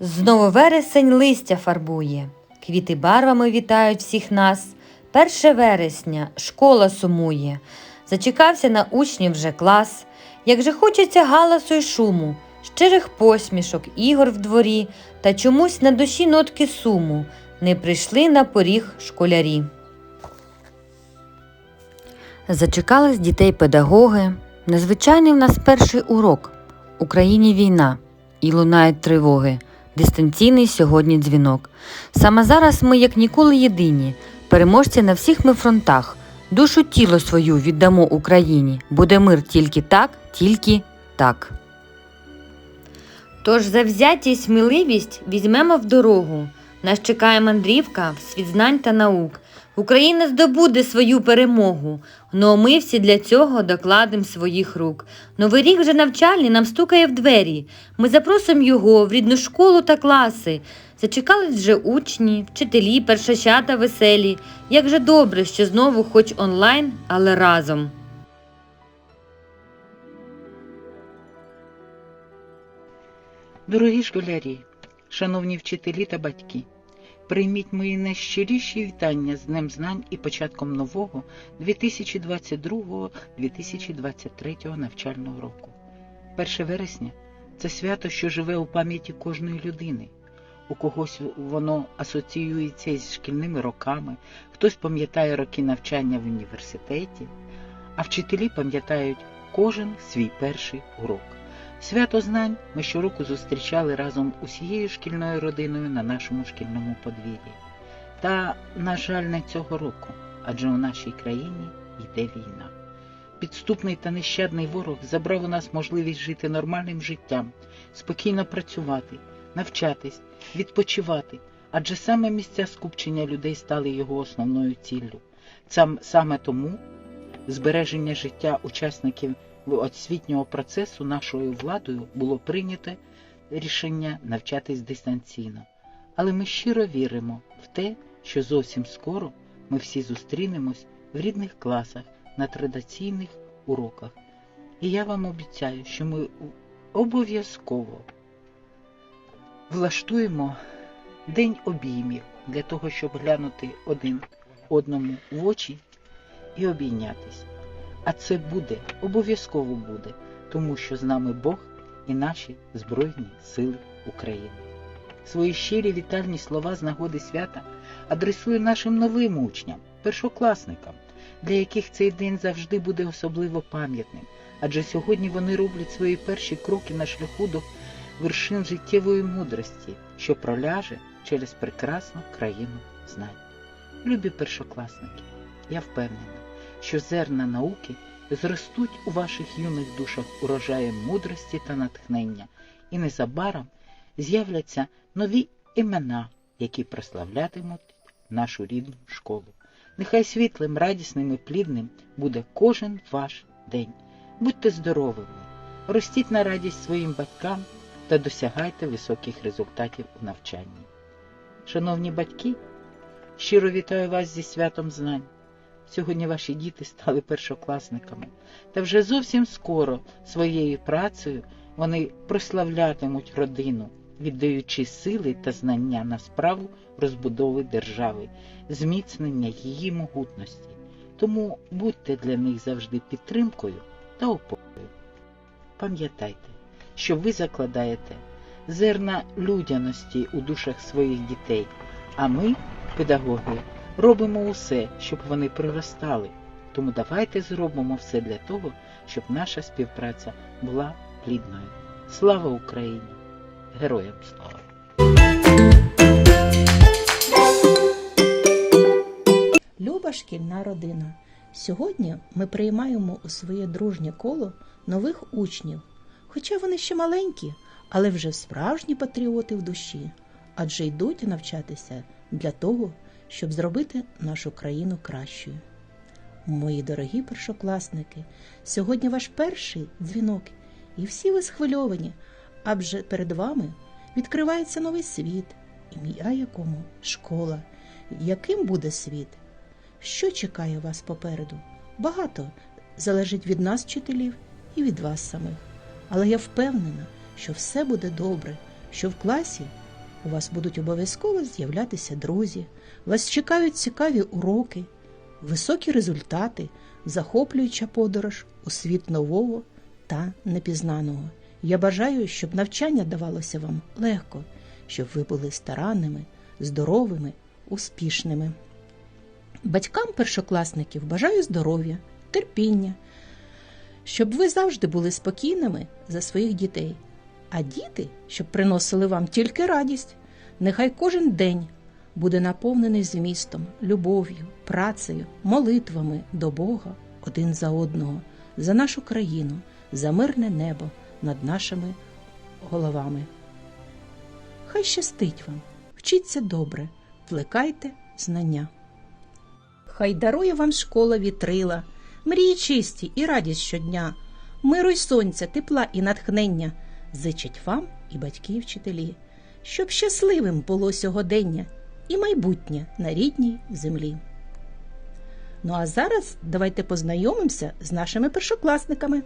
Знову вересень листя фарбує, квіти барвами вітають всіх нас. Перше вересня школа сумує, зачекався на учнів вже клас. Як же хочеться галасу й шуму, щирих посмішок, ігор в дворі, та чомусь на душі нотки суму не прийшли на поріг школярі. Зачекались дітей педагоги. Незвичайний в нас перший урок. Україні війна і лунають тривоги. Дистанційний сьогодні дзвінок. Саме зараз ми, як ніколи, єдині, переможці на всіх ми фронтах. Душу тіло свою віддамо Україні. Буде мир тільки так, тільки так. Тож завзяття й сміливість візьмемо в дорогу. Нас чекає мандрівка в світ знань та наук. Україна здобуде свою перемогу. Ну ми всі для цього докладемо своїх рук. Новий рік вже навчальний нам стукає в двері. Ми запросимо його в рідну школу та класи. Зачекались вже учні, вчителі, першачата веселі. Як же добре, що знову хоч онлайн, але разом. Дорогі школярі, шановні вчителі та батьки, прийміть мої найщиріші вітання з Днем знань і початком нового 2022-2023 навчального року. 1 вересня це свято, що живе у пам'яті кожної людини. У когось воно асоціюється із шкільними роками, хтось пам'ятає роки навчання в університеті, а вчителі пам'ятають кожен свій перший урок. Свято знань ми щороку зустрічали разом усією шкільною родиною на нашому шкільному подвір'ї. Та, на жаль, не цього року, адже у нашій країні йде війна. Підступний та нещадний ворог забрав у нас можливість жити нормальним життям, спокійно працювати, навчатись, відпочивати, адже саме місця скупчення людей стали його основною ціллю. Сам- Саме тому збереження життя учасників освітнього процесу нашою владою було прийнято рішення навчатись дистанційно. Але ми щиро віримо в те, що зовсім скоро ми всі зустрінемось в рідних класах на традиційних уроках. І я вам обіцяю, що ми обов'язково влаштуємо день обіймів для того, щоб глянути один одному в очі і обійнятись. А це буде, обов'язково буде, тому що з нами Бог і наші Збройні Сили України. Свої щирі вітальні слова з нагоди свята адресую нашим новим учням, першокласникам, для яких цей день завжди буде особливо пам'ятним, адже сьогодні вони роблять свої перші кроки на шляху до вершин життєвої мудрості, що проляже через прекрасну країну знань. Любі першокласники, я впевнена, що зерна науки зростуть у ваших юних душах урожаєм мудрості та натхнення, і незабаром з'являться нові імена, які прославлятимуть нашу рідну школу. Нехай світлим, радісним і плідним буде кожен ваш день. Будьте здоровими, ростіть на радість своїм батькам та досягайте високих результатів у навчанні. Шановні батьки, щиро вітаю вас зі святом знань. Сьогодні ваші діти стали першокласниками, та вже зовсім скоро своєю працею вони прославлятимуть родину, віддаючи сили та знання на справу розбудови держави, зміцнення її могутності. Тому будьте для них завжди підтримкою та опорою. Пам'ятайте, що ви закладаєте зерна людяності у душах своїх дітей, а ми, педагоги, робимо усе, щоб вони приростали. Тому давайте зробимо все для того, щоб наша співпраця була плідною. Слава Україні! Героям слава! Люба шкільна родина. Сьогодні ми приймаємо у своє дружнє коло нових учнів. Хоча вони ще маленькі, але вже справжні патріоти в душі, адже йдуть навчатися для того, щоб зробити нашу країну кращою. Мої дорогі першокласники, сьогодні ваш перший дзвінок, і всі ви схвильовані, адже перед вами відкривається новий світ, ім'я якому школа. Яким буде світ? Що чекає вас попереду? Багато залежить від нас, вчителів, і від вас самих. Але я впевнена, що все буде добре, що в класі у вас будуть обов'язково з'являтися друзі, вас чекають цікаві уроки, високі результати, захоплююча подорож у світ нового та непізнаного. Я бажаю, щоб навчання давалося вам легко, щоб ви були старанними, здоровими, успішними. Батькам першокласників бажаю здоров'я, терпіння, щоб ви завжди були спокійними за своїх дітей, а діти, щоб приносили вам тільки радість. Нехай кожен день буде наповнений змістом, любов'ю, працею, молитвами до Бога один за одного, за нашу країну, за мирне небо над нашими головами. Хай щастить вам, вчіться добре, плекайте знання. Хай дарує вам школа вітрила, мрії чисті і радість щодня, миру й сонця, тепла і натхнення зичать вам і батьки, вчителі, щоб щасливим було сьогодення і майбутнє на рідній землі. Ну а зараз давайте познайомимося з нашими першокласниками.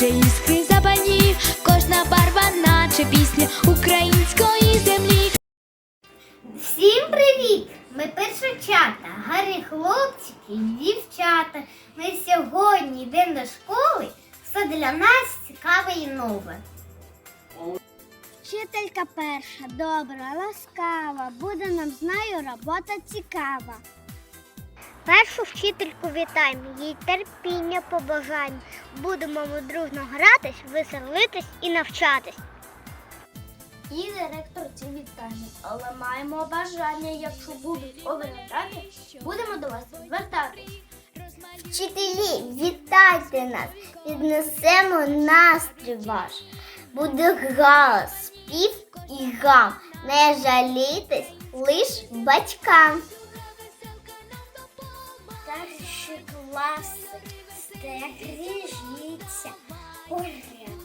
Наче іскри запальні, кожна барва, наче пісня української землі. Всім привіт! Ми першочата, гарні хлопчики і дівчата. Ми сьогодні йдемо до школи. Все для нас цікаве і нове. Вчителька перша, добра, ласкава, буде нам з нею робота цікава. Першу вчительку вітаємо, їй терпіння побажань. Будемо ми дружно гратись, веселитись і навчатись. І директорці вітання, але маємо бажання, якщо будуть обирати, будемо до вас звертатись. Вчителі, вітайте нас, піднесемо настрій ваш. Буде галас, спів і гам. Не жалійтесь лиш батькам. Класи, стережіться, поряд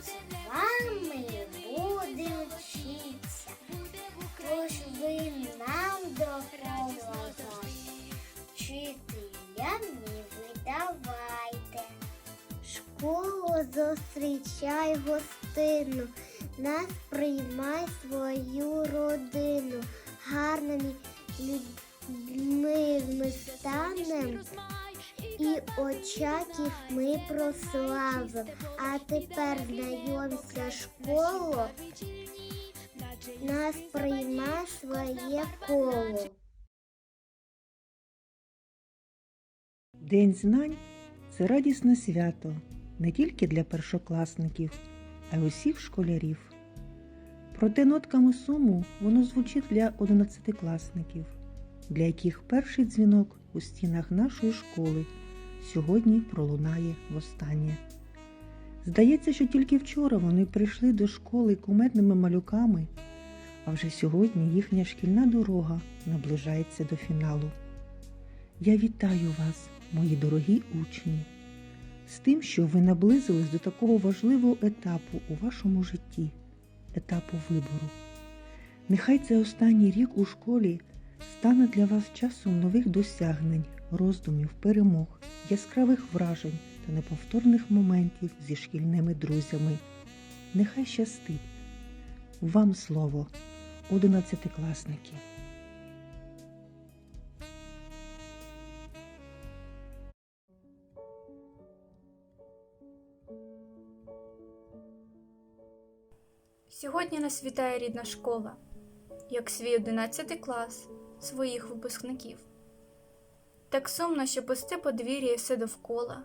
з вами буде вчитися. Тож ви нам допоможете, вчителям не видавайте. Школу зустрічай гостину, нас приймай свою родину. Гарними людьми ми станем і очаків ми прославим. А тепер знайомся школу, нас приймай своє коло. День знань це радісне свято, не тільки для першокласників, а й усіх школярів. Проте нотками суму воно звучить для одинадцятикласників, для яких перший дзвінок у стінах нашої школи сьогодні пролунає востаннє. Здається, що тільки вчора вони прийшли до школи кумедними малюками, а вже сьогодні їхня шкільна дорога наближається до фіналу. Я вітаю вас, мої дорогі учні, з тим, що ви наблизились до такого важливого етапу у вашому житті, етапу вибору. Нехай цей останній рік у школі стане для вас часом нових досягнень, роздумів, перемог, яскравих вражень та неповторних моментів зі шкільними друзями. Нехай щастить. Вам слово, одинадцятикласники. Сьогодні нас вітає рідна школа, як свій одинадцятий клас своїх випускників. Так сумно, що пусте подвір'я і все довкола,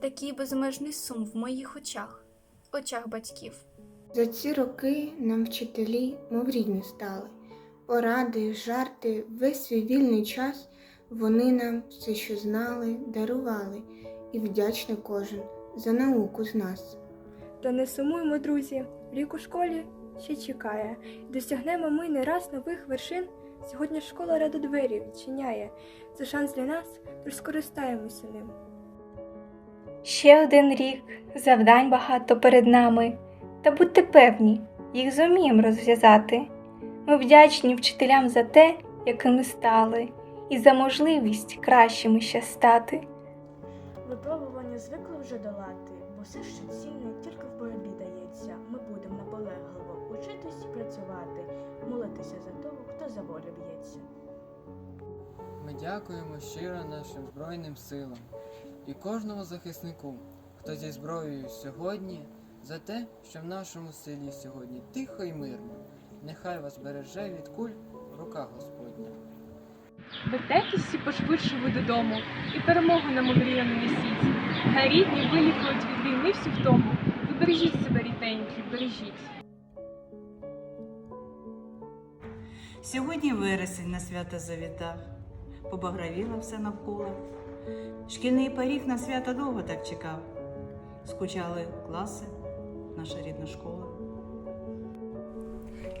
такий безмежний сум в моїх очах, очах батьків. За ці роки нам вчителі, мов рідні стали. Поради, жарти, весь свій вільний час вони нам все, що знали, дарували, і вдячний кожен за науку з нас. Та не сумуймо, друзі, рік у школі ще чекає. Досягнемо ми не раз нових вершин. Сьогодні школа рада двері відчиняє. Це шанс для нас, тож скористаємося ним. Ще один рік, завдань багато перед нами. Та будьте певні, їх зуміємо розв'язати. Ми вдячні вчителям за те, якими стали, і за можливість кращими ще стати. Випробування звикли вже долати, бо все, що цінне, тільки дякуємо щиро нашим Збройним силам і кожному захиснику, хто зі зброєю сьогодні, за те, що в нашому селі сьогодні тихо і мирно. Нехай вас береже від куль рука Господня. Вертайтесь всі пошвидше ви додому і перемогу нам омріяно несіть. Хай рідні вилікують від війни всю втому. Ви бережіть себе, рідненькі, бережіть. Сьогодні вересень на свято завітав, побагровіло все навколо. Шкільний поріг на свято довго так чекав. Скучали класи, наша рідна школа.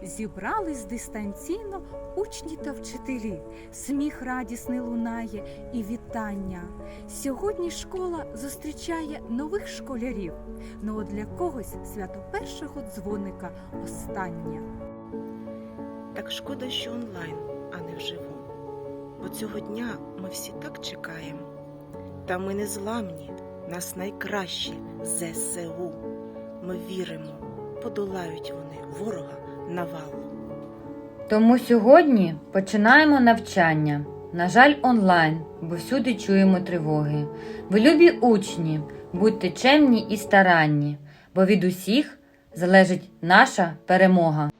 Зібрались дистанційно учні та вчителі, сміх радісний лунає і вітання. Сьогодні школа зустрічає нових школярів. Ну от для когось свято першого дзвоника останнє. Так шкода, що онлайн, а не вживу. Бо цього дня ми всі так чекаємо. Та ми не зламні, нас найкращі ЗСУ. Ми віримо, подолають вони ворога навалу. Тому сьогодні починаємо навчання. На жаль, онлайн, бо всюди чуємо тривоги. Ви любі учні, будьте чемні і старанні, бо від усіх залежить наша перемога.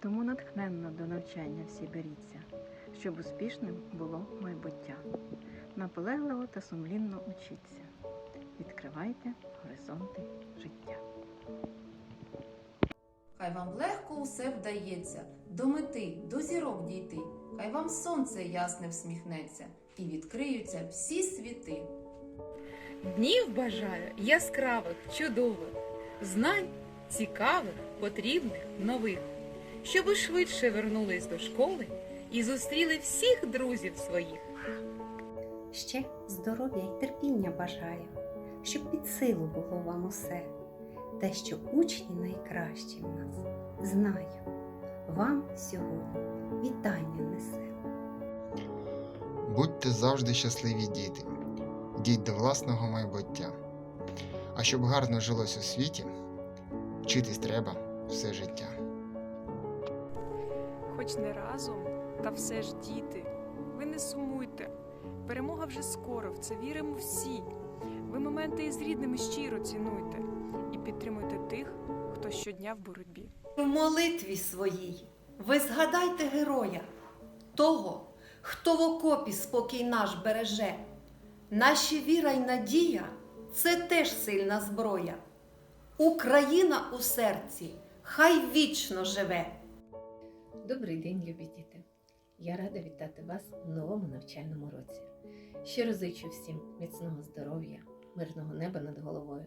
Тому натхненно до навчання всі беріться, щоб успішним було майбуття. Наполегливо та сумлінно учіться. Відкривайте горизонти життя. Хай вам легко усе вдається, до мети, до зірок дійти. Хай вам сонце ясне всміхнеться і відкриються всі світи. Днів бажаю яскравих, чудових, знань цікавих, потрібних, нових, щоби швидше вернулись до школи і зустріли всіх друзів своїх. Ще здоров'я й терпіння бажаю, щоб під силу було вам усе. Те, що учні найкращі в нас, знаю, вам сьогодні вітання несе. Будьте завжди щасливі діти, йдіть до власного майбуття. А щоб гарно жилось у світі, вчитись треба все життя. Хоч не разом, та все ж діти, ви не сумуйте. Перемога вже скоро, в це віримо всі. Ви моменти із рідними щиро цінуйте і підтримуйте тих, хто щодня в боротьбі. В молитві своїй ви згадайте героя, того, хто в окопі спокій наш береже. Наші віра й надія це теж сильна зброя. Україна у серці, хай вічно живе. Добрий день, любі діти! Я рада вітати вас у новому навчальному році. Щиро зичу всім міцного здоров'я, мирного неба над головою,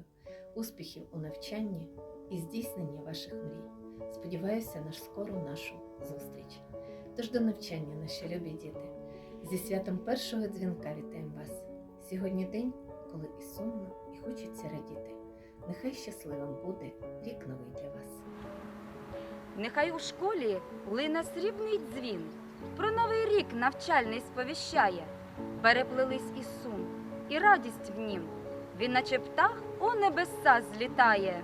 успіхів у навчанні і здійснення ваших мрій. Сподіваюся на скору нашу зустріч. Тож до навчання, наші любі діти. Зі святом першого дзвінка вітаємо вас. Сьогодні день, коли і сумно, і хочеться радіти. Нехай щасливим буде рік новий для вас. Нехай у школі лине срібний дзвін, про новий рік навчальний сповіщає. Переплились і сум, і радість в нім. Він, наче птах, у небеса злітає.